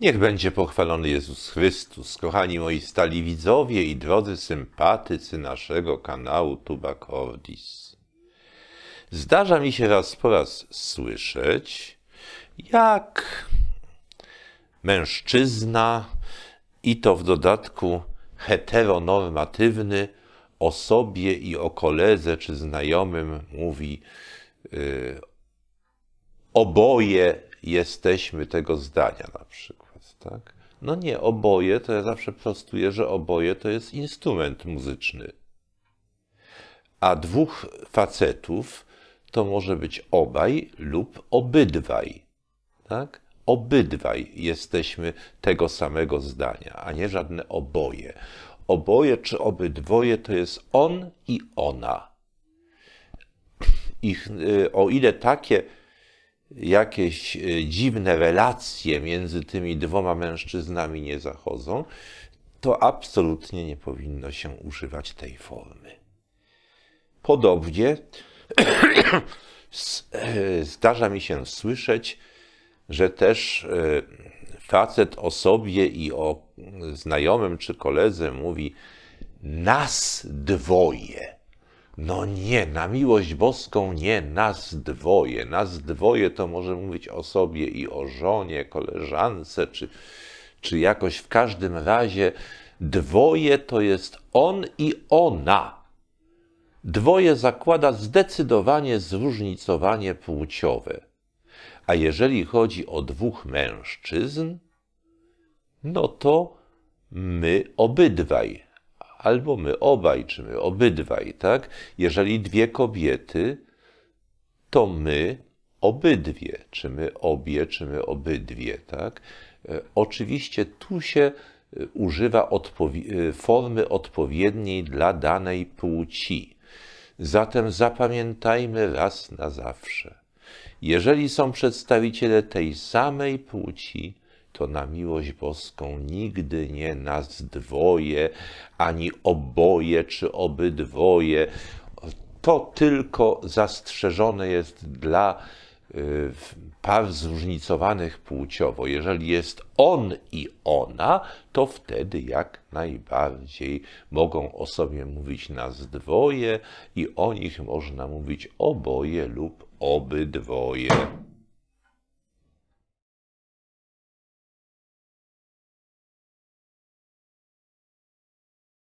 Niech będzie pochwalony Jezus Chrystus, kochani moi stali widzowie i drodzy sympatycy naszego kanału Tuba Cordis. Zdarza mi się raz po raz słyszeć, jak mężczyzna i to w dodatku heteronormatywny o sobie i o koledze czy znajomym mówi y, oboje jesteśmy tego zdania na przykład, tak? No nie, oboje, to ja zawsze prostuję, że oboje to jest instrument muzyczny. A dwóch facetów to może być obaj lub obydwaj, tak? Obydwaj jesteśmy tego samego zdania, a nie żadne oboje. Oboje czy obydwoje to jest on i ona. Ich, y, o ile takie jakieś y, dziwne relacje między tymi dwoma mężczyznami nie zachodzą, to absolutnie nie powinno się używać tej formy. Podobnie e, zdarza mi się słyszeć, że też e, facet o sobie i o znajomym czy koledze mówi nas dwoje. No nie, na miłość boską nie, nas dwoje. Nas dwoje to może mówić o sobie i o żonie, koleżance, czy, czy jakoś w każdym razie dwoje to jest on i ona. Dwoje zakłada zdecydowanie zróżnicowanie płciowe. A jeżeli chodzi o dwóch mężczyzn, no to my obydwaj, albo my obaj, czy my obydwaj, tak? Jeżeli dwie kobiety, to my obydwie, czy my obie, czy my obydwie, tak? E, Oczywiście tu się e, używa odpowi- e, formy odpowiedniej dla danej płci. Zatem zapamiętajmy raz na zawsze. Jeżeli są przedstawiciele tej samej płci, to na miłość boską nigdy nie nas dwoje, ani oboje czy obydwoje. To tylko zastrzeżone jest dla y, par zróżnicowanych płciowo. Jeżeli jest on i ona, to wtedy jak najbardziej mogą o sobie mówić nas dwoje i o nich można mówić oboje lub obydwoje.